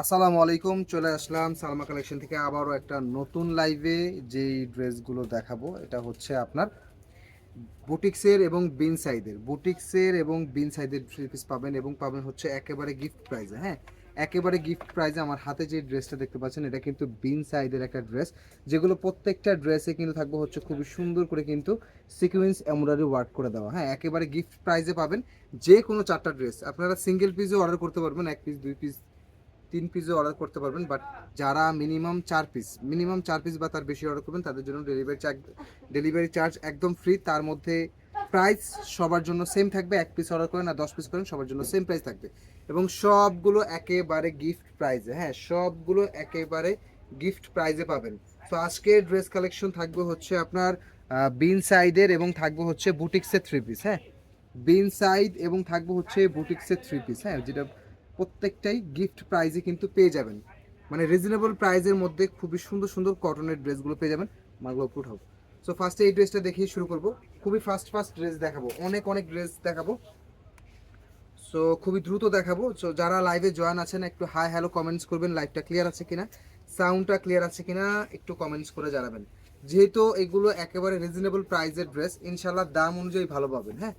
আসসালামু আলাইকুম, চলে আসলাম সালমা কালেকশন থেকে আবারও একটা নতুন লাইভে যেই ড্রেসগুলো দেখাবো, এটা হচ্ছে আপনার বুটিক্সের এবং বিন সাইদের বুটিক্সের এবং বিন সাইদের থ্রি পিস পাবেন এবং পাবেন হচ্ছে একেবারে গিফট প্রাইজে হ্যাঁ? একেবারে গিফট প্রাইজে আমার হাতে যে ড্রেসটা দেখতে পাচ্ছেন, এটা কিন্তু বিন সাইদের একটা ড্রেস যেগুলো প্রত্যেকটা ড্রেসে কিন্তু থাকবে হচ্ছে খুবই সুন্দর করে কিন্তু সিকুয়েন্স এমব্রয়ডারি ওয়ার্ক করে দেওয়া হ্যাঁ? একেবারে গিফট প্রাইজে পাবেন যে কোনো চারটা ড্রেস আপনারা সিঙ্গেল পিসও অর্ডার করতে পারবেন, এক পিস দুই পিস তিন পিসও অর্ডার করতে পারবেন বাট যারা মিনিমাম চার পিস মিনিমাম চার পিস বা তার বেশি অর্ডার করবেন, তাদের জন্য ডেলিভারি চার্জ ডেলিভারি চার্জ একদম ফ্রি তার মধ্যে প্রাইস সবার জন্য সেম থাকবে, এক পিস অর্ডার করেন আর দশ পিস করেন, সবার জন্য সেম প্রাইস থাকবে। এবং সবগুলো একেবারে গিফট প্রাইজে হ্যাঁ সবগুলো একেবারে গিফট প্রাইজে পাবেন। তো আজকে ড্রেস কালেকশন থাকবে হচ্ছে আপনার বিন সাইডের এবং থাকবে হচ্ছে বুটিক্সের থ্রি পিস হ্যাঁ? বিন সাইড এবং থাকবে হচ্ছে বুটিক্সের থ্রি পিস হ্যাঁ যেটা প্রত্যেকটাই গিফট প্রাইজে কিন্তু পেয়ে যাবেন। মানে রিজনেবল প্রাইজের মধ্যে খুবই সুন্দর সুন্দর কটনের ড্রেসগুলো পেয়ে যাবেন। মাগুলো পুট হোক সো ফার্স্টে এই ড্রেসটা দেখিয়ে শুরু করব। খুবই ফাস্ট ফাস্ট ড্রেস দেখাবো। অনেক অনেক ড্রেস দেখাবো। সো খুবই দ্রুত দেখাবো। সো যারা লাইভে জয়েন আছেন, একটু হাই হ্যালো কমেন্টস করবেন লাইভটা ক্লিয়ার আছে কিনা সাউন্ডটা ক্লিয়ার আছে কিনা, একটু কমেন্টস করে জানাবেন। যেহেতু এগুলো একেবারে রিজনেবল প্রাইজের ড্রেস ইনশাল্লাহ দাম অনুযায়ী ভালো পাবেন হ্যাঁ?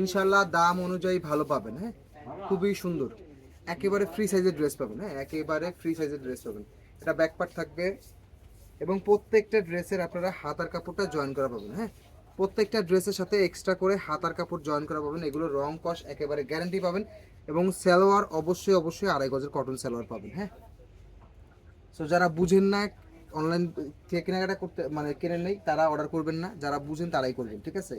ইনশাল্লাহ দাম অনুযায়ী ভালো পাবেন হ্যাঁ? খুবই সুন্দর। একেবারে ফ্রি সাইজের ড্রেস পাবেন হ্যাঁ? একেবারে ফ্রি সাইজের ড্রেস পাবেন। এটা ব্যাকপার্ট থাকবে এবং প্রত্যেকটা ড্রেসের আপনারা হাতার কাপড়টা জয়েন করা পাবেন হ্যাঁ? প্রত্যেকটা ড্রেসের সাথে এক্সট্রা করে হাতার কাপড় জয়েন করা পাবেন। এগুলো রং কস একেবারে গ্যারান্টি পাবেন এবং সালোয়ার অবশ্যই অবশ্যই আড়াই গজের কটন সালোয়ার পাবেন হ্যাঁ? সো যারা বুঝেন না অনলাইন থেকে কেনাকাটা করতে মানে কেনেন নেই, তারা অর্ডার করবেন না। যারা বুঝেন, তারাই করবেন, ঠিক আছে?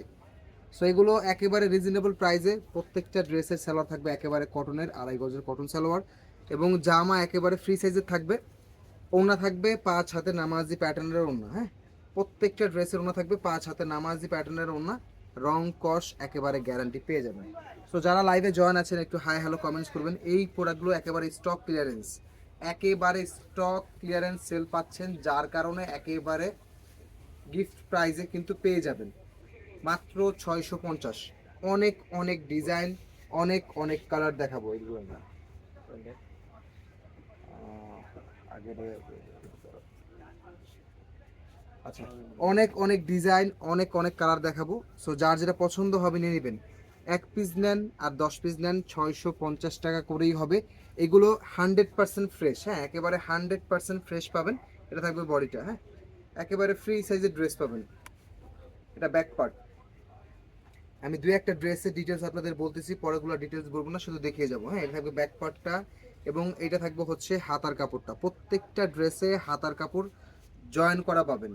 সো এগুলো একেবারে রিজনেবল প্রাইসে প্রত্যেকটা ড্রেসের সালোয়ার থাকবে একেবারে কটনের আড়াই গজের কটন সালোয়ার এবং জামা একেবারে ফ্রি সাইজের থাকবে। ওড়না থাকবে পাঁচ হাতে নামাজি প্যাটার্নের ওড়না হ্যাঁ? প্রত্যেকটা ড্রেসের ওড়না থাকবে পাঁচ হাতে নামাজি প্যাটার্নের ওড়না, রং, কস একেবারে গ্যারান্টি পেয়ে যাবেন। সো যারা লাইভে জয়েন আছেন, একটু হাই হ্যালো কমেন্টস করবেন। এই প্রোডাক্টগুলো একেবারে স্টক ক্লিয়ারেন্স একেবারে স্টক ক্লিয়ারেন্স সেল পাচ্ছেন, যার কারণে একেবারে গিফট প্রাইজে কিন্তু পেয়ে যাবেন। মাত্র ছয়শো পঞ্চাশ। অনেক অনেক ডিজাইন, অনেক অনেক কালার দেখাবো এগুলো আমরা। আচ্ছা অনেক অনেক ডিজাইন, অনেক অনেক কালার দেখাবো। সো যার যেটা পছন্দ হবে নিয়ে নেবেন। এক পিস নেন আর দশ পিস নেন, ছয়শো পঞ্চাশ টাকা করেই হবে। এগুলো হান্ড্রেড পার্সেন্ট ফ্রেশ হ্যাঁ একেবারে হান্ড্রেড পার্সেন্ট ফ্রেশ পাবেন। এটা থাকবে বডিটা হ্যাঁ। একেবারে ফ্রি সাইজের ড্রেস পাবেন। এটা ব্যাক পার্ট। আমি দুই একটা ড্রেসের ডিটেলস আপনাদের বলতেছি পরেগুলো ডিটেলস বলব না, শুধু দেখিয়ে যাব হ্যাঁ? এটা থাকবে ব্যাক পার্টটা এবং এটা থাকবে হচ্ছে হাতার কাপড়টা। প্রত্যেকটা ড্রেসে হাতার কাপড় জয়েন করা পাবেন।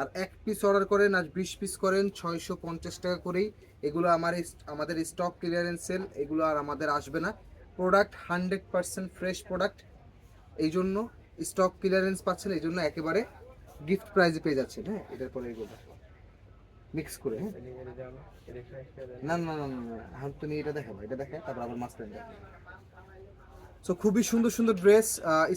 আর এক পিস অর্ডার করেন আর বিশ পিস করেন, ছয়শো পঞ্চাশ টাকা করেই। এগুলো আমার আমাদের স্টক ক্লিয়ারেন্স সেল এগুলো আর আমাদের আসবে না। Product hundred percent fresh product এই জন্য স্টক ক্লিয়ারেন্স পাচ্ছেন, এই জন্য একেবারে গিফট প্রাইজে পেয়ে যাচ্ছেন হ্যাঁ? এটার পরে এগুলো। মিক্স করে হ্যাঁ? না না না না এখন তুমি এটা দেখাবো, এটা দেখে তারপর আবার মাঝখানে দেখো সো খুবই সুন্দর সুন্দর ড্রেস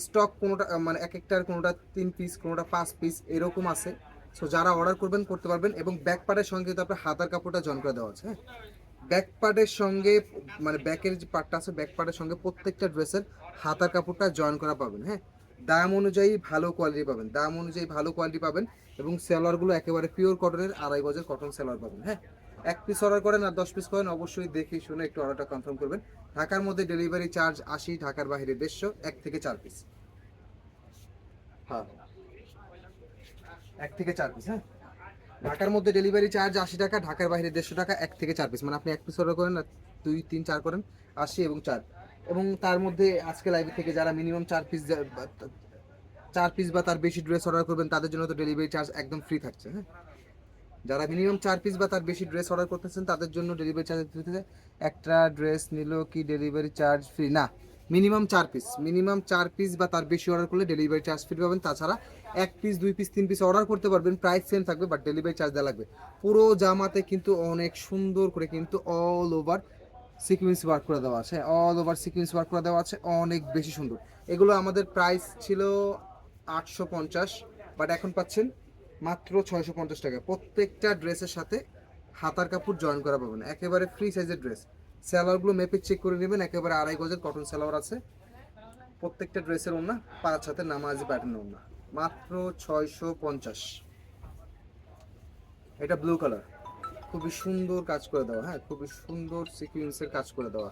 স্টক কোনোটা মানে এক একটার কোনোটা তিন পিস কোনোটা পাঁচ পিস এরকম আছে। সো যারা অর্ডার করবেন, করতে পারবেন এবং ব্যাক পার্টের সঙ্গে কিন্তু আপনার হাতার কাপড়টা জন করে দেওয়া আছে হ্যাঁ? ব্যাক পার্টের সঙ্গে মানে ব্যাকের যে পার্টটা আছে ব্যাক পার্টের সঙ্গে প্রত্যেকটা ড্রেসের হাতার কাপড়টা জয়েন করা পাবেন হ্যাঁ? দাম অনুযায়ী ভালো কোয়ালিটি পাবেন। দাম অনুযায়ী ভালো কোয়ালিটি পাবেন এবং সেলারগুলো একেবারে পিওর কটনের আড়াই গজের কটন সেলার পাবেন হ্যাঁ? এক পিস অর্ডার করেন আর দশ পিস করেন, অবশ্যই দেখে শুনে একটু অর্ডারটা কনফার্ম করবেন। ঢাকার মধ্যে ডেলিভারি চার্জ আশি, ঢাকার বাইরে দেড়শো, এক থেকে চার পিস হ্যাঁ। এক থেকে চার পিস হ্যাঁ? ঢাকার মধ্যে ডেলিভারি চার্জ আশি টাকা, ঢাকার বাইরে দেড়শো টাকা, এক থেকে চার পিস মানে আপনি এক পিস অর্ডার করেন আর দুই, তিন, চার করেন, আশি এবং চার। এবং তার মধ্যে আজকে লাইভ থেকে যারা মিনিমাম চার পিস চার পিস বা তার বেশি ড্রেস অর্ডার করবেন, তাদের জন্য তো ডেলিভারি চার্জ একদম ফ্রি থাকছে হ্যাঁ? যারা মিনিমাম চার পিস বা তার বেশি ড্রেস অর্ডার করতেছেন, তাদের জন্য ডেলিভারি চার্জ ফ্রি থাকে একটা ড্রেস নিল কি ডেলিভারি চার্জ ফ্রি না মিনিমাম চার পিস মিনিমাম চার পিস বা তার বেশি অর্ডার করলে ডেলিভারি চার্জ ফ্রি পাবেন, তাছাড়া এক পিস দুই পিস তিন পিস অর্ডার করতে পারবেন প্রাইস সেম থাকবে বাট ডেলিভারি চার্জ দেওয়া লাগবে। পুরো জামাতে কিন্তু অনেক সুন্দর করে, কিন্তু অল ওভার সিকুয়েন্স ওয়ার্ক করে দেওয়া আছে। অল ওভার সিকুয়েন্স ওয়ার্ক করে দেওয়া আছে, অনেক বেশি সুন্দর। এগুলো আমাদের প্রাইস ছিল আটশো পঞ্চাশ বাট এখন পাচ্ছেন মাত্র ছয়শো পঞ্চাশ টাকা। প্রত্যেকটা ড্রেসের সাথে হাতার কাপড় জয়েন করা পাবেন। একেবারে ফ্রি সাইজের ড্রেস স্যালোয়ারগুলো মেপে চেক করে নেবেন, একেবারে আড়াই গজের কটন স্যালোয়ার আছে। প্রত্যেকটা ড্রেসের ওনা পাঁচ হাতে নামাজি প্যাটার্ন ওনা মাত্র ছয়শো পঞ্চাশ। এটা ব্লু কালার খুবই সুন্দর কাজ করে দেওয়া হ্যাঁ খুবই সুন্দর সিকুয়েন্সের কাজ করে দেওয়া।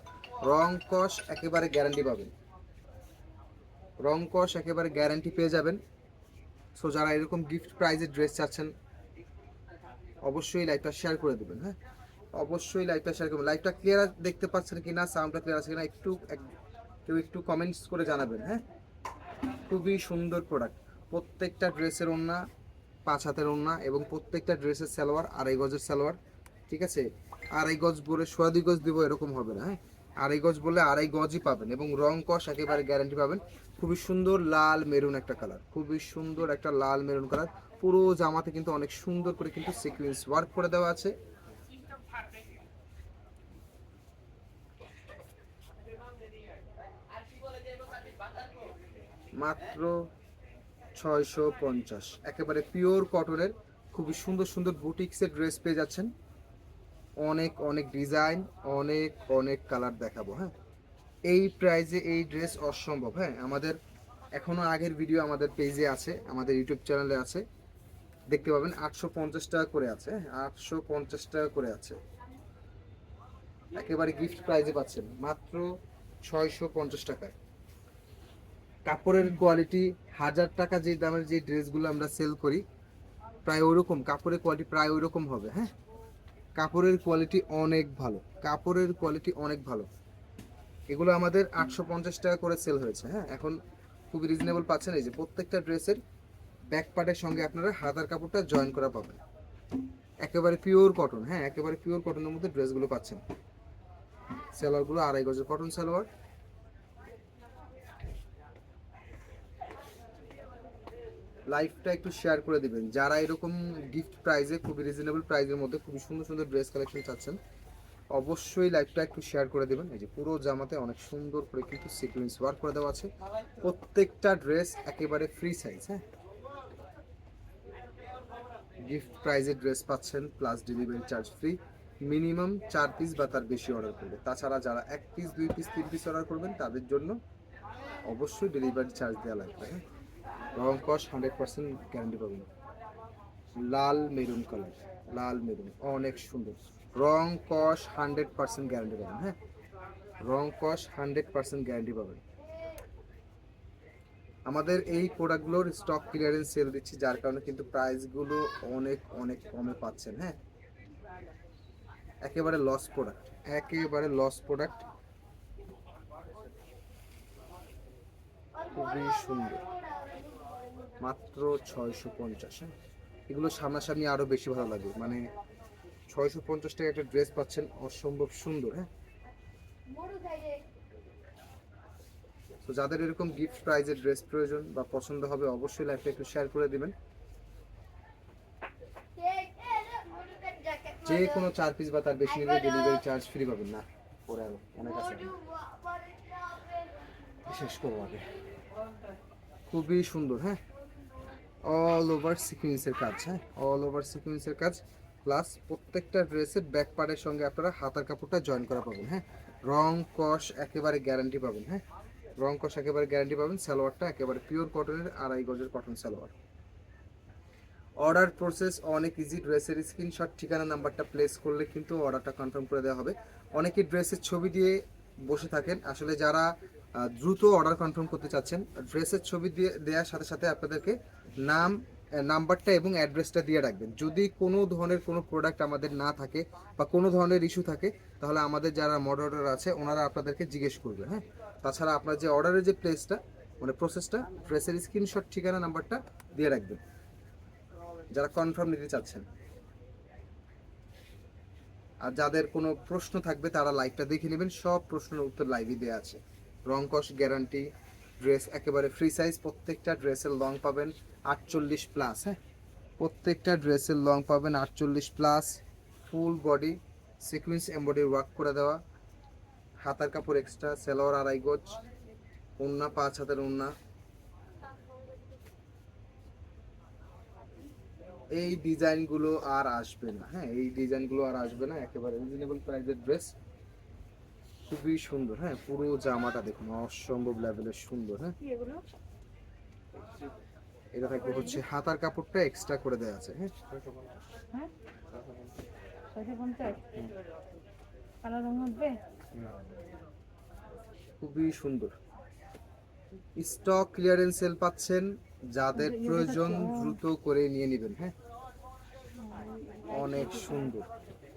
রং কস একেবারে গ্যারান্টি পাবেন। রং কস একেবারে গ্যারান্টি পেয়ে যাবেন। সো যারা এরকম গিফট প্রাইজের ড্রেস চাচ্ছেন, অবশ্যই লাইভটা শেয়ার করে দেবেন হ্যাঁ। অবশ্যই লাইভটা শেয়ার করবেন। লাইভটা ক্লিয়ার দেখতে পাচ্ছেন কি না সাউন্ডটা ক্লিয়ার আছে কিনা একটু কেউ একটু কমেন্টস করে জানাবেন হ্যাঁ। খুবই সুন্দর প্রোডাক্ট প্রত্যেকটা ড্রেসের ওন্না পাঁচ হাতের ওন্না এবং প্রত্যেকটা ড্রেসের সালোয়ার, আড়াই গজের সালোয়ার। ঠিক আছে? আড়াই গজ বলে সোয়া দুই গজ দিব, এরকম হবে না হ্যাঁ? আড়াই গজ বলে আড়াই গজই পাবেন এবং রং কষ একেবারে গ্যারান্টি পাবেন। খুবই সুন্দর লাল মেরুন একটা কালার খুবই সুন্দর একটা লাল মেরুন কালার পুরো জামাতে কিন্তু অনেক সুন্দর করে কিন্তু সিকুয়েন্স ওয়ার্ক করে দেওয়া আছে। মাত্র ছয়শো পঞ্চাশ। একেবারে পিওর কটনের খুবই সুন্দর সুন্দর বুটিক্সের ড্রেস পেয়ে যাচ্ছেন। অনেক অনেক ডিজাইন, অনেক অনেক কালার দেখাবো হ্যাঁ? এই প্রাইজে এই ড্রেস অসম্ভব হ্যাঁ? আমাদের এখনও আগের ভিডিও আমাদের পেজে আছে, আমাদের ইউটিউব চ্যানেলে আছে। দেখতে পাবেন আটশো পঞ্চাশ টাকা করে আছে আটশো পঞ্চাশ টাকা করে আছে। একেবারে গিফট প্রাইজে পাচ্ছেন, মাত্র ছয়শো পঞ্চাশ টাকায়। কাপড়ের কোয়ালিটি হাজার টাকা যে দামের যে ড্রেসগুলো আমরা সেল করি, প্রায় ওরকম, কাপড়ের কোয়ালিটি প্রায় ওইরকম হবে হ্যাঁ? কাপড়ের কোয়ালিটি অনেক ভালো। কাপড়ের কোয়ালিটি অনেক ভালো। এগুলো আমাদের আটশো পঞ্চাশ টাকা করে সেল হয়েছে হ্যাঁ? এখন খুবই রিজনেবল পাচ্ছেন। এই যে প্রত্যেকটা ড্রেসের ব্যাক পার্টের সঙ্গে আপনারা হাতার কাপড়টা জয়েন করা পাবেন। একেবারে পিওর কটন হ্যাঁ? একেবারে পিওর কটনের মধ্যে ড্রেসগুলো পাচ্ছেন। সালোয়ারগুলো আড়াই গজের কটন সালোয়ার লাইফটা একটু শেয়ার করে দিবেন। যারা এরকম গিফট প্রাইজে খুবই রিজনেবল প্রাইজের মধ্যে খুবই সুন্দর সুন্দর ড্রেস কালেকশন চাচ্ছেন, অবশ্যই লাইভটা একটু শেয়ার করে দেবেন। এই যে পুরো জামাতে অনেক সুন্দর করে কিন্তু সিকুয়েন্স ওয়ার্ক করে দেওয়া আছে। প্রত্যেকটা ড্রেস একেবারে ফ্রি সাইজ হ্যাঁ? গিফট প্রাইজের ড্রেস পাচ্ছেন plus delivery charge free minimum চার পিস বা তার বেশি অর্ডার করবে। তাছাড়া যারা এক পিস দুই পিস তিন পিস অর্ডার করবেন, তাদের জন্য অবশ্যই ডেলিভারি চার্জ দেওয়া লাগবে হ্যাঁ? রং কস হান্ড্রেড পার্সেন্ট গ্যারান্টি পাবেন লাল মেরুন কালার লাল মেরুন, অনেক সুন্দর। রং কস হান্ড্রেড পার্সেন্ট গ্যারান্টি পাবেন হ্যাঁ? রং কস হান্ড্রেড পার্সেন্ট গ্যারান্টি পাবেন। আমাদের এই প্রোডাক্টগুলোর স্টক ক্লিয়ারেন্স সেল দিচ্ছি, যার কারণে কিন্তু প্রাইসগুলো অনেক অনেক কমে পাচ্ছেন হ্যাঁ? একেবারে লস প্রোডাক্ট একেবারে লস প্রোডাক্ট খুবই সুন্দর। মাত্র ছয়শো পঞ্চাশ হ্যাঁ? এগুলো সামনাসামনি আরও বেশি ভালো লাগে। মানে ছয়শো পঞ্চাশ টাকা একটা ড্রেস পাচ্ছেন অসম্ভব সুন্দর হ্যাঁ? তো যাদের এরকম গিফট প্রাইজের ড্রেস প্রয়োজন বা পছন্দ হবে, অবশ্যই লাইফটা একটু শেয়ার করে দিবেন। যে কোনো চার পিস বা তার বেশি নিলে ডেলিভারি চার্জ ফ্রি পাবেন। না, পরে আরও অনেক আছে। শেষ করব আগে। খুবই সুন্দর হ্যাঁ? অল ওভার সিকুয়েন্সের কাজ হ্যাঁ? অল ওভার সিকুয়েন্সের কাজ প্লাস প্রত্যেকটা ড্রেসের ব্যাক পার্টের সঙ্গে আপনারা হাতার কাপড়টা জয়েন করা পাবেন হ্যাঁ? রং কস একেবারে গ্যারান্টি পাবেন হ্যাঁ? রং, কষ একেবারে গ্যারান্টি পাবেন, সালোয়ারটা একেবারে পিওর কটনের আড়াই গজের কটন সালোয়ার। অর্ডার প্রসেস অনেক ইজি ড্রেসের স্ক্রিনশট ঠিকানা নাম্বারটা প্লেস করলে কিন্তু অর্ডারটা কনফার্ম করে দেওয়া হবে। অনেকে ড্রেসের ছবি দিয়ে বসে থাকেন। আসলে যারা দ্রুত অর্ডার কনফার্ম করতে চাচ্ছেন। ড্রেসের ছবি দিয়ে দেওয়ার সাথে সাথে আপনাদেরকে নাম নাম্বারটা এবং অ্যাড্রেসটা দিয়ে রাখবেন। যদি কোনো ধরনের কোনো প্রোডাক্ট আমাদের না থাকে বা কোনো ধরনের ইস্যু থাকে, তাহলে আমাদের যারা মডারেটর আছে, ওনারা আপনাদেরকে জিজ্ঞেস করবে হ্যাঁ? তাছাড়া আপনার যে অর্ডারের যে প্লেসটা মানে প্রসেসটা ড্রেসের স্ক্রিনশট ঠিকানা নাম্বারটা দিয়ে রাখবেন। যারা কনফার্ম নিতে চাচ্ছেন। আর যাদের কোনো প্রশ্ন থাকবে, তারা লাইভটা দেখে নেবেন। সব প্রশ্নের উত্তর লাইভে দেওয়া আছে। রং কস গ্যারান্টি ড্রেস একেবারে ফ্রি সাইজ প্রত্যেকটা ড্রেসের লং পাবেন আটচল্লিশ প্লাস হ্যাঁ? প্রত্যেকটা ড্রেসের লং পাবেন আটচল্লিশ plus full body sequence embroidery work করে দেওয়া, হাতার কাপড় এক্সট্রা সেলোয়ার আড়াই গজ ওন্না পাঁচ হাতের ওন্না এই ডিজাইনগুলো আর আসবে না হ্যাঁ? এই ডিজাইনগুলো আর আসবে না, একেবারে রিজনেবল প্রাইসের ড্রেস খুবই সুন্দর হ্যাঁ পুরো জামাটা দেখুন অসম্ভব লেভেলের সুন্দর হ্যাঁ। এটা থাকবে হচ্ছে হাতার কাপড়টা এক্সট্রা করে দেওয়া আছে হ্যাঁ। হ্যাঁ? খুবই সুন্দর। স্টক ক্লিয়ারেন্স সেল পাচ্ছেন যাদের প্রয়োজন দ্রুত করে নিয়ে নেবেন হ্যাঁ। অনেক সুন্দর।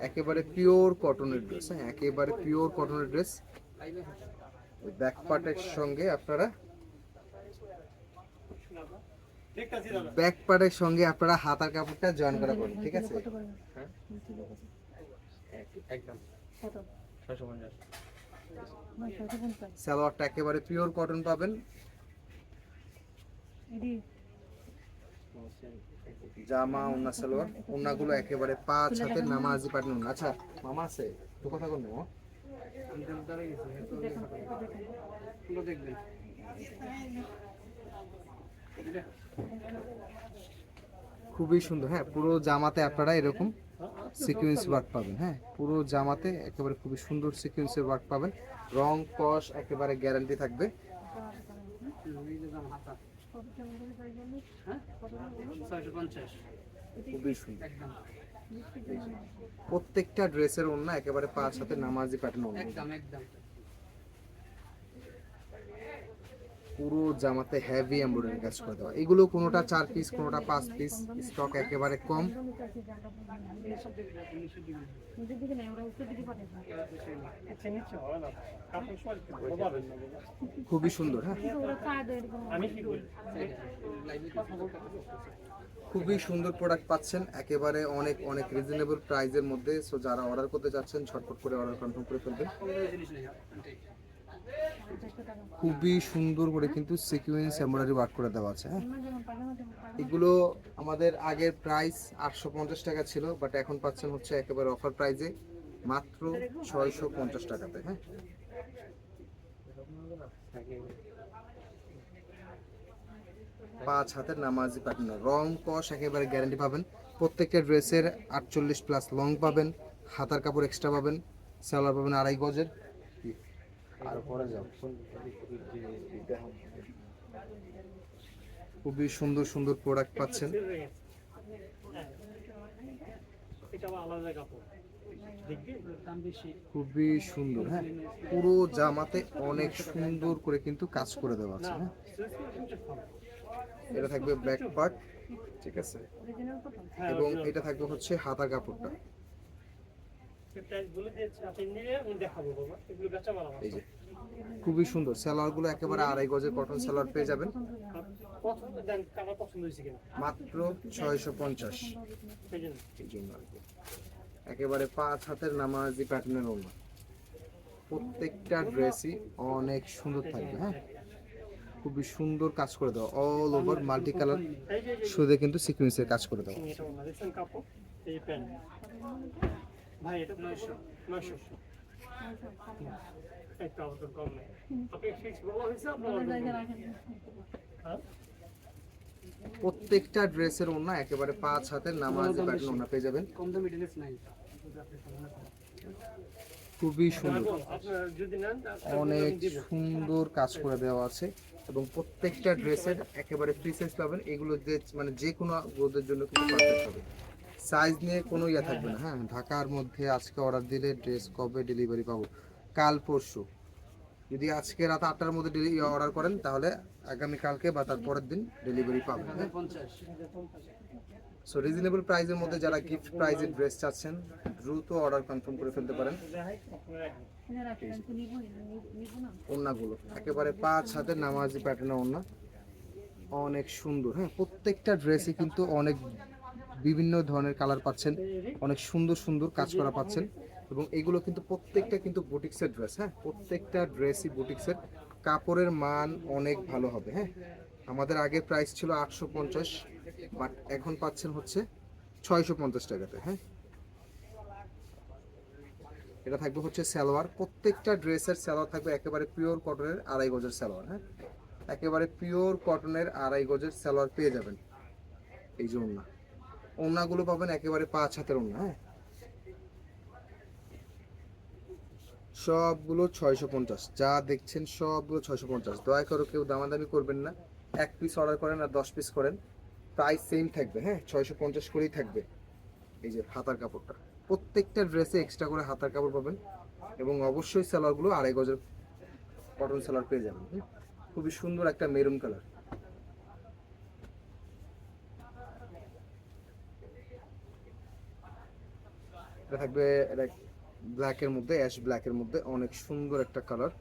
একেবারে পিওর কটনের ড্রেস হ্যাঁ একেবারে পিওর কটনের ড্রেস ব্যাক পার্টের সঙ্গে আপনারা ব্যাক পার্টের সঙ্গে আপনারা হাতার কাপড়টা জয়েন করা করবেন ঠিক আছে? হ্যাঁ। একদম সালোয়ারটা একেবারে পিওর কটন পাবেন। জামা ওন্না সালোয়ার ওন্নাগুলো একেবারে পাঁচ হাতে নামাজি পাটেন ওন্না আচ্ছা মামা আছে তো কথা দেখবেন। খুবই সুন্দর হ্যাঁ পুরো জামাতে আপনারা এরকম সিকুয়েন্স ওয়ার্ক পাবেন হ্যাঁ পুরো জামাতে একেবারে খুবই সুন্দর সিকুয়েন্সের ওয়ার্ক পাবেন। রং কস একেবারে গ্যারান্টি থাকবে। খুবই সুন্দর। প্রত্যেকটা ড্রেসের অন্য একেবারে পাঁচ হাতে নামাজি প্যাটার্ন একদম একদম। পুরো জামাতে হেভি এমব্রয়ডারি কাজ করে দেওয়া। এগুলো কোনোটা চার পিস কোনোটা পাঁচ পিস স্টক একেবারে কম। খুবই সুন্দর হ্যাঁ? খুবই সুন্দর প্রোডাক্ট পাচ্ছেন, একেবারে অনেক অনেক রিজনেবল প্রাইজের মধ্যে। সো যারা অর্ডার করতে চাচ্ছেন, ঝটপট করে অর্ডার কনফার্ম করে ফেলবেন জিনিস নেই পঞ্চাশটা টাকা খুবই সুন্দর করে কিন্তু সিকুয়েন্স এমব্রয়ডারি ওয়ার্ক করে দেওয়া আছে হ্যাঁ? এগুলো আমাদের আগের প্রাইস আটশো পঞ্চাশ টাকা ছিল বাট এখন পাচ্ছেন হচ্ছে একেবারে অফার প্রাইজে মাত্র ছয়শো পঞ্চাশ টাকাতে হ্যাঁ? পাঁচ হাতের নামাজি প্যাটার্ন রং কস একেবারে গ্যারান্টি পাবেন। প্রত্যেকটা ড্রেসের আটচল্লিশ প্লাস লং পাবেন, হাতার কাপড় এক্সট্রা পাবেন সালোয়ার পাবেন আড়াই গজের। আর পরে যাও। খুবই সুন্দর সুন্দর প্রোডাক্ট পাচ্ছেন। খুবই সুন্দর হ্যাঁ? পুরো জামাতে অনেক সুন্দর করে কিন্তু কাজ করে দেওয়া আছে হ্যাঁ? এটা থাকবে ব্যাক পার্ট ঠিক আছে? এবং এটা থাকবে হচ্ছে হাতা কাপড়টা। খুবই সুন্দর। সালোয়ারগুলো একেবারে আড়াই গজের কটন সালোয়ার পেয়ে যাবেন। মাত্র ছয়শো পঞ্চাশ। একেবারে পাঁচ হাতের নামাজি প্যাটার্নের ওনা প্রত্যেকটা ড্রেসই অনেক সুন্দর থাকবে হ্যাঁ? খুবই সুন্দর কাজ করে দাও অল ওভার মাল্টি কালার শুধু কিন্তু সিকুয়েন্সের কাজ করে দেওয়া। ভাই এটা নয়শো নয়শো একটু কম নেই আপনি ফিক্স বলা হয়েছে আপনার প্রত্যেকটা ড্রেসের ওনা একেবারে পাঁচ হাতের নামাজি প্যাটার্ন ওনা পেয়ে যাবেন। কম দামি ড্রেস নাই। খুবই সুন্দর। অনেক সুন্দর কাজ করে দেওয়া আছে এবং প্রত্যেকটা ড্রেসের একেবারে ফ্রি সাইজ পাবেন। এগুলো যে মানে যে কোনো রোদের জন্য কিন্তু পারফেক্ট হবে। সাইজ নিয়ে কোনো ইয়ে থাকবে না। হ্যাঁ। ঢাকার মধ্যে আজকে অর্ডার দিলে ড্রেস কবে ডেলিভারি পাবো? কাল পরশু। যদি আজকে রাত আটটার মধ্যে অর্ডার করেন তাহলে আগামী কালকে বা তার পরের দিন ডেলিভারি পাবেন। হ্যাঁ সো রিজনেবল প্রাইসের মধ্যে যারা গিফট প্রাইজের ড্রেস চাচ্ছেন দ্রুত অর্ডার কনফার্ম করে ফেলতে পারেন। ওড়নাগুলো। একেবারে পাঁচ হাতের নামাজি প্যাটার্নের ওড়না। অনেক সুন্দর। হ্যাঁ প্রত্যেকটা ড্রেসে কিন্তু অনেক বিভিন্ন ধরনের কালার পাচ্ছেন, অনেক সুন্দর সুন্দর কাজ করা পাচ্ছেন এবং এগুলো কিন্তু প্রত্যেকটা কিন্তু বুটিক্সের ড্রেস হ্যাঁ? প্রত্যেকটা ড্রেসই বুটিক্সের কাপড়ের মান অনেক ভালো হবে হ্যাঁ? আমাদের আগের প্রাইস ছিল আটশো পঞ্চাশ বাট এখন পাচ্ছেন হচ্ছে ছয়শো পঞ্চাশ টাকাতে হ্যাঁ? এটা থাকবে হচ্ছে সালোয়ার, প্রত্যেকটা ড্রেসের সালোয়ার থাকবে একেবারে পিওর কটনের আড়াই গজের সালোয়ার হ্যাঁ? একেবারে পিওর কটনের আড়াই গজের সালোয়ার পেয়ে যাবেন এই যে ওড়না ওড়নাগুলো পাবেন একেবারে পাঁচ হাতের ওড়না হ্যাঁ? সবগুলো ছয়শো পঞ্চাশ। যা দেখছেন সবগুলো ছয়শো পঞ্চাশ। দয়া করে কেউ দামাদামি করবেন না। এক পিস অর্ডার করেন আর দশ পিস করেন। প্রাইস সেম থাকবে হ্যাঁ? ছয়শো পঞ্চাশ করেই থাকবে এই যে হাতার কাপড়টা। প্রত্যেকটা ড্রেসে এক্সট্রা করে হাতার কাপড় পাবেন এবং অবশ্যই সেলারগুলো আড়াই গজের কটন সেলার পেয়ে যাবেন হুম? খুবই সুন্দর একটা মেরুন কালার এটা থাকবে ব্ল্যাকের মধ্যে অ্যাশ ব্ল্যাকের মধ্যে, অনেক সুন্দর একটা কালার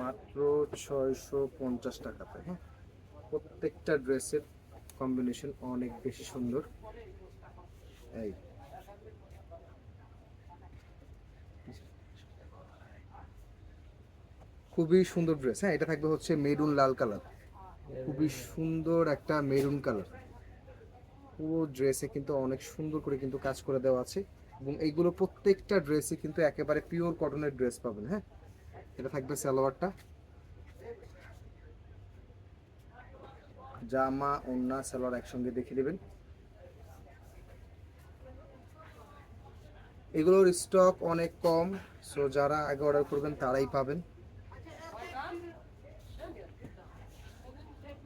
মাত্র ছয়শো পঞ্চাশ টাকাতে হ্যাঁ? প্রত্যেকটা ড্রেসের কম্বিনেশন অনেক বেশি সুন্দর। এই খুবই সুন্দর ড্রেস হ্যাঁ? এটা থাকবে হচ্ছে মেরুন লাল কালার খুবই সুন্দর একটা মেরুন কালার পুরো ড্রেসে কিন্তু অনেক সুন্দর করে কিন্তু কাজ করে দেওয়া আছে। এবং এইগুলো প্রত্যেকটা ড্রেসে কিন্তু একেবারে পিওর কটনের ড্রেস পাবেন হ্যাঁ? এটা থাকবে সালোয়ারটা। জামা, ওন্না, সালোয়ার একসঙ্গে দেখে নেবেন এগুলোর স্টক অনেক কম সো যারা আগে অর্ডার করবেন তারাই পাবেন।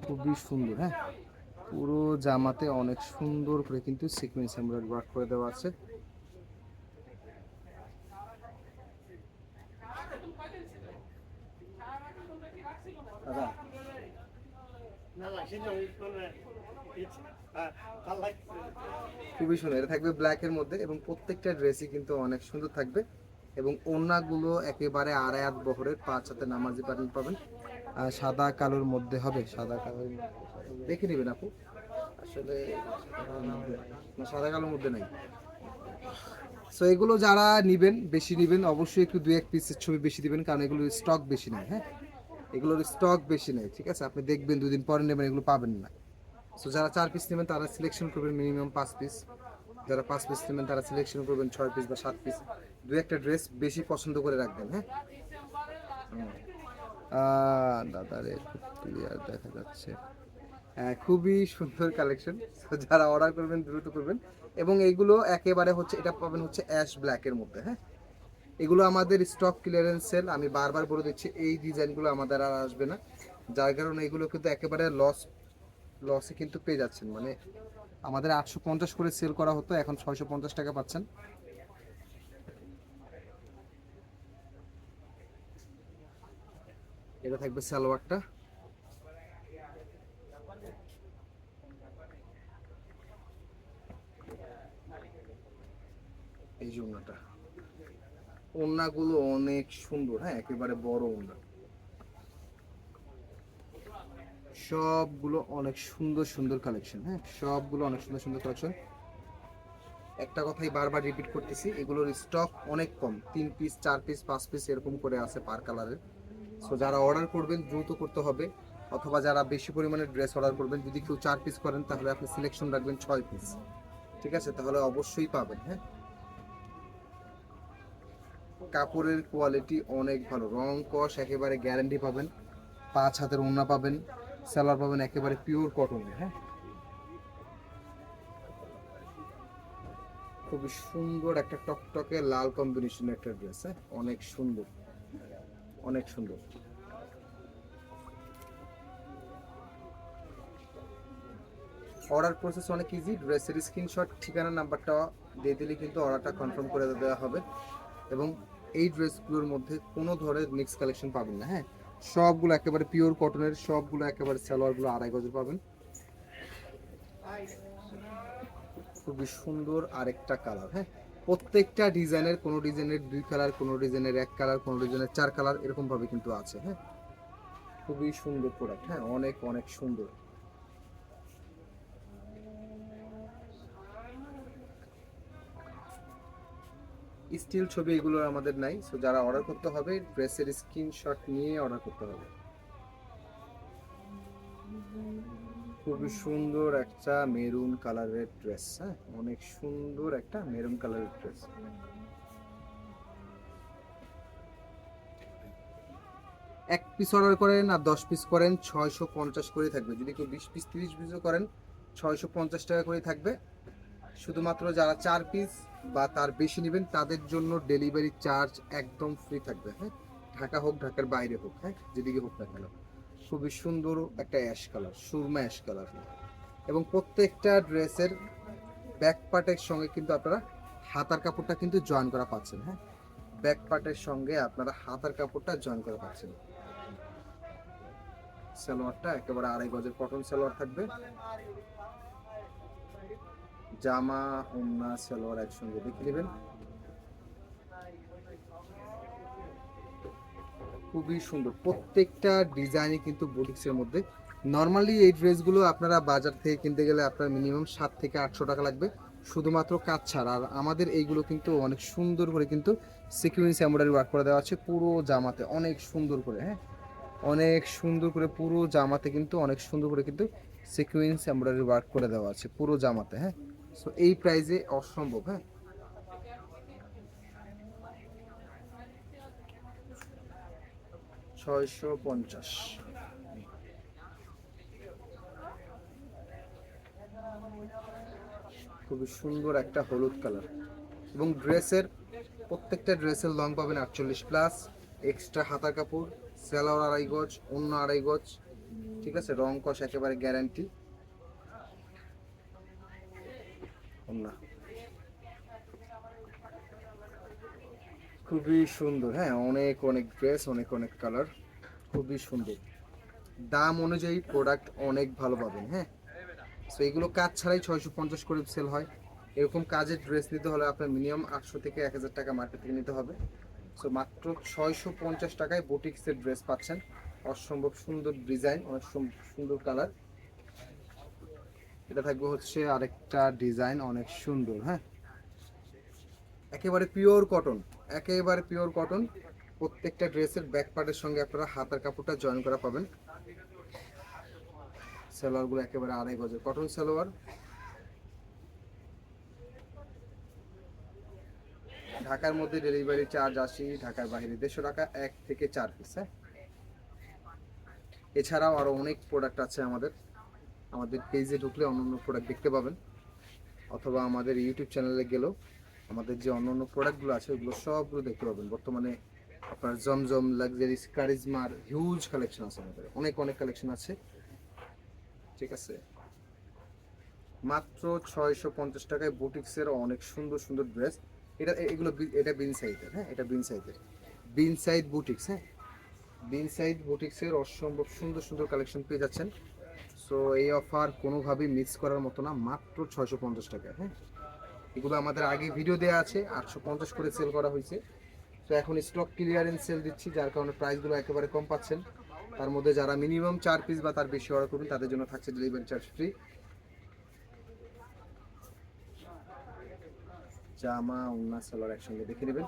খুবই সুন্দর হ্যাঁ? পুরো জামাতে অনেক সুন্দর করে কিন্তু সিকোয়েন্স এমব্রয়ডারি ওয়ার্ক করে দেওয়া আছে। খুবই সুন্দর, এটা থাকবে ব্ল্যাকের মধ্যে এবং প্রত্যেকটা ড্রেসই কিন্তু অনেক সুন্দর থাকবে এবং ওড়নাগুলো একেবারে আড়াই হাত বহরের পাঁচ হাতে নামাজি পানি পাবেন। সাদা কালোর মধ্যে হবে, সাদা কালোর দেখে নেবেন আপু। আসলে সাদা কালোর মধ্যে নাই। সো এগুলো যারা নিবেন, বেশি নিবেন, অবশ্যই একটু দুই এক পিসের ছবি বেশি দিবেন, কারণ এগুলোর স্টক বেশি নেই হ্যাঁ? এগুলোর স্টক বেশি নেই ঠিক আছে? আপনি দেখবেন, দুদিন পরে নেবেন, এগুলো পাবেন না। সো যারা চার পিস নেবেন, তারা সিলেকশন করবেন মিনিমাম পাঁচ পিস যারা পাঁচ পিস নেবেন, তারা সিলেকশন করবেন ছয় পিস বা সাত পিস দু একটা ড্রেস বেশি পছন্দ করে রাখবেন হ্যাঁ? হুম। আহ, দাদা রে খুব ক্লিয়ার দেখা যাচ্ছে। খুবই সুন্দর কালেকশন যারা অর্ডার করবেন দ্রুত করবেন। এবং এইগুলো একেবারে হচ্ছে এটা পাবেন হচ্ছে অ্যাশ ব্ল্যাকের মধ্যে হ্যাঁ? এগুলো আমাদের স্টক ক্লিয়ারেন্স সেল আমি বারবার বলে দিচ্ছি এই ডিজাইনগুলো আমাদের আর আসবে না। যার কারণে এগুলো কিন্তু একেবারে লস লসে কিন্তু পেয়ে যাচ্ছেন। মানে আমাদের আটশো পঞ্চাশ করে সেল করা হতো এখন ছয়শো পঞ্চাশ টাকা পাচ্ছেন। এটা থাকবে সালোয়ারটা। এই যে ওড়নাটা ওড়নাগুলো অনেক সুন্দর হ্যাঁ একেবারে বড় ওনা সবগুলো অনেক সুন্দর সুন্দর কালেকশন হ্যাঁ সবগুলো অনেক সুন্দর সুন্দর কালেকশন একটা কথাই বারবার রিপিট করতেছি, এগুলোর স্টক অনেক কম, তিন পিস চার পিস পাঁচ পিস এরকম করে আছে পার কালারের সো যারা অর্ডার করবেন, দ্রুত করতে হবে। অথবা যারা বেশি পরিমাণে ড্রেস অর্ডার করবেন, যদি কেউ চার পিস করেন, তাহলে আপনি সিলেকশন রাখবেন ছয় পিস ঠিক আছে? তাহলে অবশ্যই পাবেন হ্যাঁ? কাপড়ের কোয়ালিটি অনেক ভালো। রং, কস একেবারে গ্যারান্টি পাবেন। পাঁচ হাতের ওড়না পাবেন। সালোয়ার পাবেন একেবারে পিওর কটনের হ্যাঁ? খুবই সুন্দর একটা টকটকে লাল কম্বিনেশন একটা ড্রেস হ্যাঁ? অনেক সুন্দর। অনেক সুন্দর। অর্ডার প্রসেস অনেক ইজি ড্রেসের স্ক্রিনশট ঠিকানা নাম্বারটা দিয়ে দিলে কিন্তু অর্ডারটা কনফার্ম করে দেওয়া হবে। এবং এই ড্রেসগুলোর মধ্যে কোনো ধরনের মিক্স কালেকশন পাবেন না হ্যাঁ? সবগুলো একেবারে পিওর কটনের সবগুলো একেবারে সালোয়ারগুলো আড়াই গজের পাবেন। খুবই সুন্দর আরেকটা কালার হ্যাঁ? প্রত্যেকটা ডিজাইনের কোনো ডিজাইনের দুই কালার, কোনো ডিজাইনের এক কালার, কোনো ডিজাইনের চার কালার এরকম ভাবে কিন্তু আছে হ্যাঁ? খুবই সুন্দর প্রোডাক্ট হ্যাঁ? অনেক অনেক সুন্দর। স্টিল ছবি এগুলো আমাদের নাই সো যারা অর্ডার করতে হবে, ড্রেসের স্ক্রিনশট নিয়ে অর্ডার করতে হবে। খুবই সুন্দর একটা মেরুন কালারের ড্রেস হ্যাঁ? অনেক সুন্দর একটা মেরুন কালারের ড্রেস। এক পিস অর্ডার করেন আর দশ পিস করেন, ছয়শো পঞ্চাশ করে থাকবে। যদি কেউ বিশ পিস তিরিশ পিসও করেন, ছয়শো পঞ্চাশ টাকা করে থাকবে। শুধুমাত্র যারা চার পিস বা তার বেশি নেবেন, তাদের জন্য ডেলিভারি চার্জ একদম ফ্রি থাকবে হ্যাঁ? ঢাকা হোক, ঢাকার বাইরে হোক হ্যাঁ? যেদিকে হোক না কেন। খুবই সুন্দর একটা অ্যাশ কালার সুরমা অ্যাশ কালার এবং প্রত্যেকটা ড্রেসের ব্যাক পার্টের সঙ্গে কিন্তু আপনারা হাতার কাপড়টা কিন্তু জয়েন করা পাচ্ছেন হ্যাঁ? ব্যাক পার্টের সঙ্গে আপনারা হাতার কাপড়টা জয়েন করা পাচ্ছেন। সালোয়ারটা একেবারে আড়াই গজের কটন সালোয়ার থাকবে। জামা, ওন্না, সালোয়ার একসঙ্গে দেখে নেবেন। খুবই সুন্দর। প্রত্যেকটা ডিজাইনই কিন্তু বুটিক্সের মধ্যে। নর্মালি এই ড্রেসগুলো আপনারা বাজার থেকে কিনতে গেলে আপনার মিনিমাম সাত থেকে আটশো টাকা লাগবে। শুধুমাত্র কাজ ছাড়া। আর আমাদের এইগুলো কিন্তু অনেক সুন্দর করে কিন্তু সিকুয়েন্স এমব্রয়ডারি ওয়ার্ক করে দেওয়া আছে পুরো জামাতে। অনেক সুন্দর করে হ্যাঁ? অনেক সুন্দর করে পুরো জামাতে কিন্তু অনেক সুন্দর করে কিন্তু সিকুয়েন্স এমব্রয়ডারি ওয়ার্ক করে দেওয়া আছে পুরো জামাতে হ্যাঁ? সো এই প্রাইজে অসম্ভব হ্যাঁ? ছয়শো পঞ্চাশ। খুবই সুন্দর একটা হলুদ কালার। এবং ড্রেসের প্রত্যেকটা ড্রেসের লং পাবেন আটচল্লিশ প্লাস, এক্সট্রা হাতা কাপড় সেলার আড়াই গজ, অন্য আড়াই গজ, ঠিক আছে? রং কষ একেবারে গ্যারান্টি না খুবই সুন্দর হ্যাঁ অনেক অনেক ড্রেস অনেক অনেক কালার খুবই সুন্দর। দাম অনুযায়ী প্রোডাক্ট অনেক ভালো পাবেন হ্যাঁ। সো এগুলো কাজ ছাড়াই ছয়শো পঞ্চাশ করে সেল হয়। এরকম কাজের ড্রেস নিতে হলে আপনার মিনিমাম আটশো থেকে এক হাজার টাকা মার্কেট থেকে নিতে হবে। সো মাত্র ছয়শো পঞ্চাশ টাকায় বুটিক্সের ড্রেস পাচ্ছেন। অসম্ভব সুন্দর ডিজাইন অনেক সুন্দর কালার এটা থাকবে হচ্ছে আরেকটা ডিজাইন অনেক সুন্দর হ্যাঁ। একেবারে পিওর কটন একেবারে পিওর কটন প্রত্যেকটা ড্রেসের ব্যাক পার্টের সঙ্গে আপনারা হাতার কাপড়টা জয়েন করা পাবেন। সালোয়ারগুলো একেবারে আড়াই গজের। কটন সালোয়ার ঢাকার মধ্যে ডেলিভারি চার্জ আশি ঢাকার বাইরে। দেড়শো টাকা, এক থেকে চার পিস হ্যাঁ? এছাড়াও আরও অনেক প্রোডাক্ট আছে আমাদের। আমাদের পেজে ঢুকলে অন্য অন্য প্রোডাক্ট দেখতে পাবেন। অথবা আমাদের ইউটিউব চ্যানেলে গেলেও আমাদের যে অন্য অন্য প্রোডাক্টগুলো আছে, ওগুলো সবগুলো দেখতে পাবেন। বর্তমানে আপনার জমজম লাক্সারিস কারিজমার হিউজ কালেকশন আছে আমাদের। অনেক অনেক কালেকশন আছে। ঠিক আছে? মাত্র ছয়শো পঞ্চাশ টাকায় বুটিক্সের অনেক সুন্দর সুন্দর ড্রেস এটা, এগুলো এটা বিন সাইডের হ্যাঁ? এটা বিন সাইডের বিন সাইড বুটিক্স হ্যাঁ? বিন সাইড বুটিক্সের অসম্ভব সুন্দর সুন্দর কালেকশন পেয়ে যাচ্ছেন। সো এই অফার কোনোভাবেই মিস করার মতো না। মাত্র ছয়শো পঞ্চাশ টাকায় হ্যাঁ? এগুলো আমাদের আগে ভিডিও দেওয়া আছে, আটশো পঞ্চাশ করে সেল করা হয়েছে। তো এখন স্টক ক্লিয়ারেন্স সেল দিচ্ছি, যার কারণে প্রাইসগুলো একেবারে কম পাচ্ছেন। তার মধ্যে যারা মিনিমাম চার পিস বা তার বেশি অর্ডার করবেন, তাদের জন্য থাকছে ডেলিভারি চার্জ ফ্রি জামা ওন্না সালোয়ার একসঙ্গে দেখে নেবেন।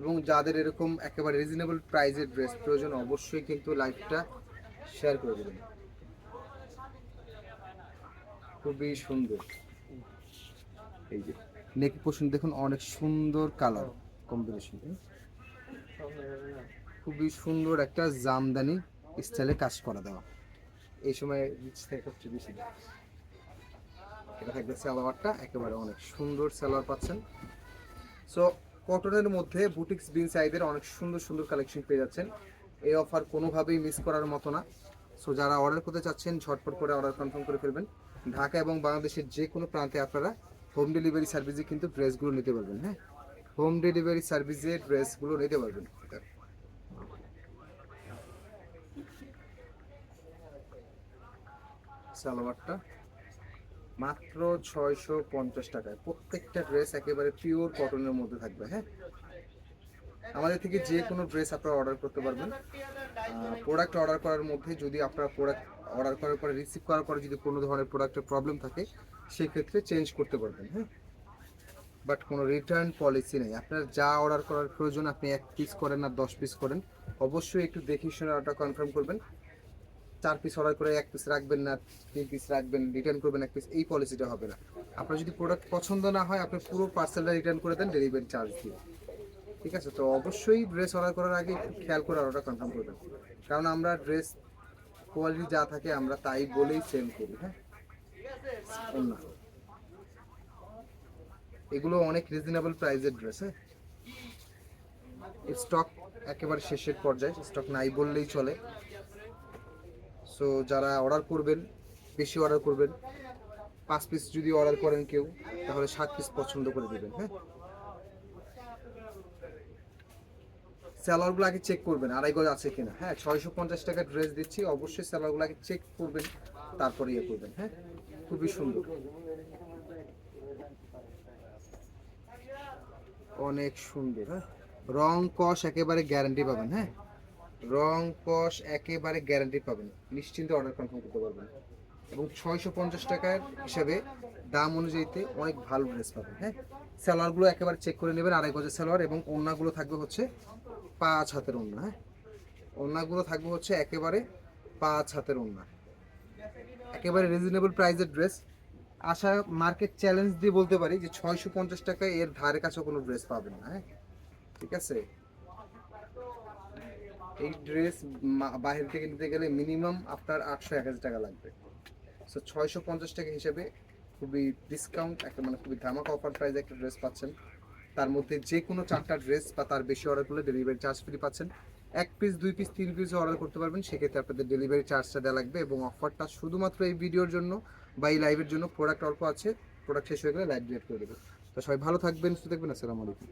এবং যাদের এরকম একেবারে রিজনেবল প্রাইসের ড্রেস প্রয়োজন, অবশ্যই কিন্তু লাইভটা শেয়ার করে দেবেন। খুবই সুন্দর। এই যে নেক পোর্শন দেখুন, অনেক সুন্দর কালার কম্বিনেশন খুবই সুন্দর একটা জামদানি স্টাইলে কাজ করা দেওয়া। এই সময় রিচ থেকে সবচেয়ে বেশি। এটা থাকবে সালোয়ারটা একেবারে অনেক সুন্দর সালোয়ার পাচ্ছেন। সো কটনের মধ্যে বুটিক্স বিন সাইজের অনেক সুন্দর সুন্দর কালেকশন পেয়ে যাচ্ছেন। এই অফার কোনোভাবেই মিস করার মতো না। সো যারা অর্ডার করতে চাচ্ছেন, ঝটপট করে অর্ডার কনফার্ম করে ফেলবেন। ঢাকা এবং বাংলাদেশের যে কোনো প্রান্তে আপনারা হোম ডেলিভারি সার্ভিসে কিন্তু ড্রেসগুলো নিতে পারবেন হ্যাঁ? হোম ডেলিভারি সার্ভিসে ড্রেসগুলো নিতে পারবেন। সালোয়ারটা মাত্র ছয়শো পঞ্চাশ টাকায়। প্রত্যেকটা ড্রেস একেবারে পিওর কটনের মধ্যে থাকবে হ্যাঁ? আমাদের থেকে যে কোনো ড্রেস আপনারা অর্ডার করতে পারবেন। প্রোডাক্ট অর্ডার করার মধ্যে যদি আপনারা প্রোডাক্ট অর্ডার করার পরে রিসিভ করার পরে যদি কোনো ধরনের প্রোডাক্টের প্রবলেম থাকে সেক্ষেত্রে চেঞ্জ করতে পারবেন হ্যাঁ? বাট কোনো রিটার্ন পলিসি নেই। আপনার যা অর্ডার করার প্রয়োজন, আপনি এক পিস করেন আর দশ পিস করেন, অবশ্যই একটু দেখে শুনে অর্ডার কনফার্ম করবেন। চার পিস অর্ডার করে এক পিস রাখবেন না, তিন পিস রাখবেন রিটার্ন করবেন এক পিস এই পলিসিটা হবে না। আপনার যদি প্রোডাক্ট পছন্দ না হয়, আপনি পুরো পার্সেলটা রিটার্ন করে দেন ডেলিভারি চার্জ দিয়ে। ঠিক আছে? তো অবশ্যই ড্রেস অর্ডার করার আগে একটু খেয়াল করে অর্ডারটা কনফার্ম করবেন। কারণ আমরা ড্রেস কোয়ালিটি যা থাকে, আমরা তাই বলেই সেল করি হ্যাঁ? এগুলো অনেক রিজনেবল প্রাইসের ড্রেস হ্যাঁ? স্টক একেবারে শেষের পর্যায়ে স্টক নাই বললেই চলে। সো যারা অর্ডার করবেন, বেশি অর্ডার করবেন, পাঁচ পিস যদি অর্ডার করেন কেউ, তাহলে সাত পিস পছন্দ করে দেবেন হ্যাঁ? স্যালারগুলো আগে চেক করবেন, আড়াই গজ আছে কিনা হ্যাঁ? ছয়শো পঞ্চাশ টাকা ড্রেস দিচ্ছি, অবশ্যই স্যালারগুলো আগে চেক করবেন, তারপরে ইয়ে করবেন হ্যাঁ? খুবই সুন্দর। অনেক সুন্দর হ্যাঁ? রং কষ একেবারে গ্যারান্টি পাবেন হ্যাঁ? রং কষ একেবারে গ্যারান্টি পাবেন। নিশ্চিন্তে অর্ডার কনফার্ম করতে পারবেন। এবং ছয়শো পঞ্চাশ টাকার হিসাবে দাম অনুযায়ীতে অনেক ভালো ড্রেস পাবেন হ্যাঁ? সালোয়ারগুলো একেবারে চেক করে নেবেন, আড়াই গজের সালোয়ার এবং ওড়নাগুলো থাকবে হচ্ছে পাঁচ হাতের ওড়না হ্যাঁ? ওড়নাগুলো থাকবে হচ্ছে একেবারে পাঁচ হাতের ওড়না। একেবারে রিজনেবল প্রাইসের ড্রেস আশা মার্কেট চ্যালেঞ্জ দিয়ে বলতে পারি যে ছয়শো পঞ্চাশ টাকায় এর ধারে কাছে কোনো ড্রেস পাবেন না হ্যাঁ? ঠিক আছে? এই ড্রেস বাইরে থেকে নিতে গেলে মিনিমাম আপনার আটশো এক হাজার টাকা লাগবে। সো ছয়শো পঞ্চাশ টাকা হিসেবে খুবই ডিসকাউন্ট একটা মানে খুবই ধামাকা অফার প্রাইসে একটা ড্রেস পাচ্ছেন। তার মধ্যে যে কোনো চারটা ড্রেস বা তার বেশি অর্ডার করলে ডেলিভারি চার্জ ফ্রি পাচ্ছেন। এক পিস দুই পিস তিন পিস অর্ডার করতে পারবেন। সেক্ষেত্রে আপনাদের ডেলিভারি চার্জটা দেওয়া লাগবে এবং অফারটা শুধুমাত্র এই ভিডিওর জন্য বা এই লাইভের জন্য প্রোডাক্ট অল্প আছে প্রোডাক্ট শেষ হয়ে গেলে লাইভ ডিলেট করে দেবো তো সবাই ভালো থাকবেন, সুস্থ থাকবেন, আসসালামু আলাইকুম।